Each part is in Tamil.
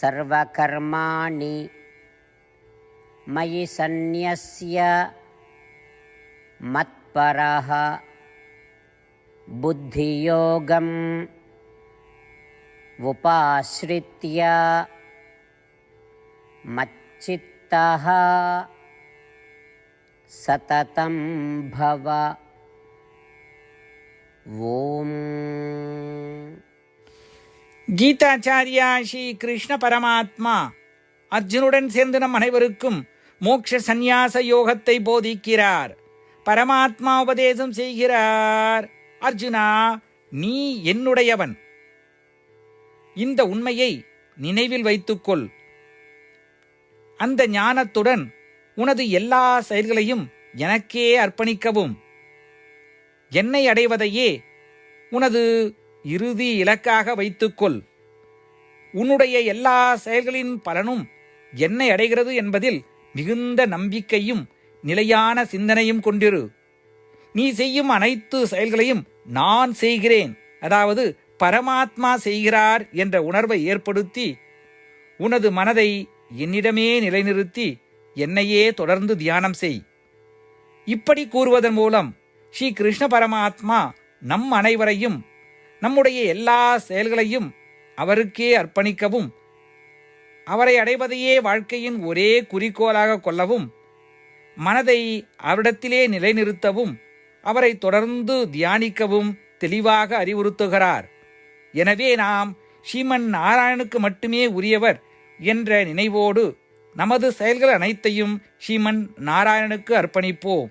सर्वकर्माणि मयि सन्न्यस्य मत्परः बुद्धियोगम् उपाश्रित्य मच्चित्तः सततं भव ॐ கீதாச்சாரியா ஸ்ரீ கிருஷ்ண பரமாத்மா. அர்ஜுனுடன் சேர்ந்து நம் அனைவருக்கும் மோட்ச சந்நியாச யோகத்தை போதிக்கிறார். பரமாத்மா உபதேசம் செய்கிறார். அர்ஜுனா நீ என்னுடையவன். இந்த உண்மையை நினைவில் வைத்துக்கொள். அந்த ஞானத்துடன் உனது எல்லா செயல்களையும் எனக்கே அர்ப்பணிக்கவும். என்னை அடைவதையே உனது இறுதி இலக்காக வைத்துக்கொள். உன்னுடைய எல்லா செயல்களின் பலனும் என்னை அடைகிறது என்பதில் மிகுந்த நம்பிக்கையும் நிலையான சிந்தனையும் கொண்டிரு. நீ செய்யும் அனைத்து செயல்களையும் நான் செய்கிறேன். அதாவது பரமாத்மா செய்கிறார் என்ற உணர்வை ஏற்படுத்தி உனது மனதை என்னிடமே நிலைநிறுத்தி என்னையே தொடர்ந்து தியானம் செய். இப்படி கூறுவதன் மூலம் ஸ்ரீ கிருஷ்ண பரமாத்மா நம் அனைவரையும் நம்முடைய எல்லா செயல்களையும் அவருக்கே அர்ப்பணிக்கவும் அவரை அடைவதையே வாழ்க்கையின் ஒரே குறிக்கோளாக கொள்ளவும் மனதை அவரிடத்திலே நிலைநிறுத்தவும் அவரை தொடர்ந்து தியானிக்கவும் தெளிவாக அறிவுறுத்துகிறார். எனவே நாம் ஸ்ரீமன் நாராயணுக்கு மட்டுமே உரியவர் என்ற நினைவோடு நமது செயல்கள் அனைத்தையும் ஸ்ரீமன் நாராயணனுக்கு அர்ப்பணிப்போம்.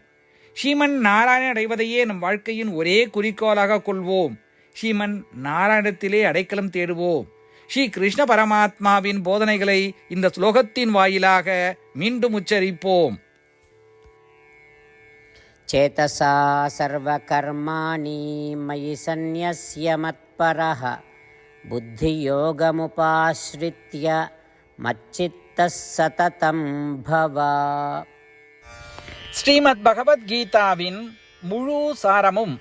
ஸ்ரீமன் நாராயணன் அடைவதையே நம் வாழ்க்கையின் ஒரே குறிக்கோளாக கொள்வோம். ஸ்ரீமன் நாராயணத்திலே அடைக்கலம் தேடுவோம். ஸ்ரீ கிருஷ்ண பரமாத்மாவின் போதனைகளை இந்த ஸ்லோகத்தின் வாயிலாக மீண்டும் உச்சரிப்போம். சேதசா சர்வகர்மாணி மயி சந்நிய மத்பரஹ. புத்தியோகமுபாசிரித்ய மச்சித்த சததம் பவா. ஸ்ரீமத் பகவத்கீதாவின் முழு சாரமும்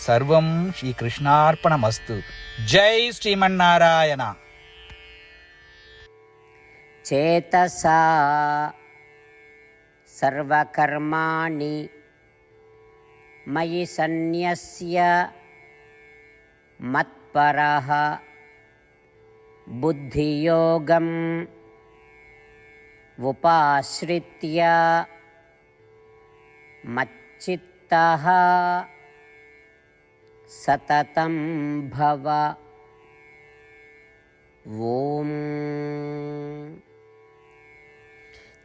సర్వం శ్రీ శ్రీకృష్ణార్పణమస్తు. జై శ్రీమన్నారాయణ. చేతసా సర్వకర్మాణి మయి సన్యస్య మత్పర బుద్ధియోగం ఉపాశ్రిత్య మచ్చిత్త सततं भव ॐ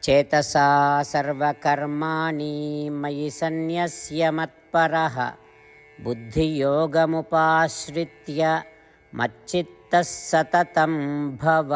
चेतसा सर्वकर्माणि मयि सन्न्यस्य मत्परः बुद्धियोगमुपाश्रित्य मच्चित्तः सततं भव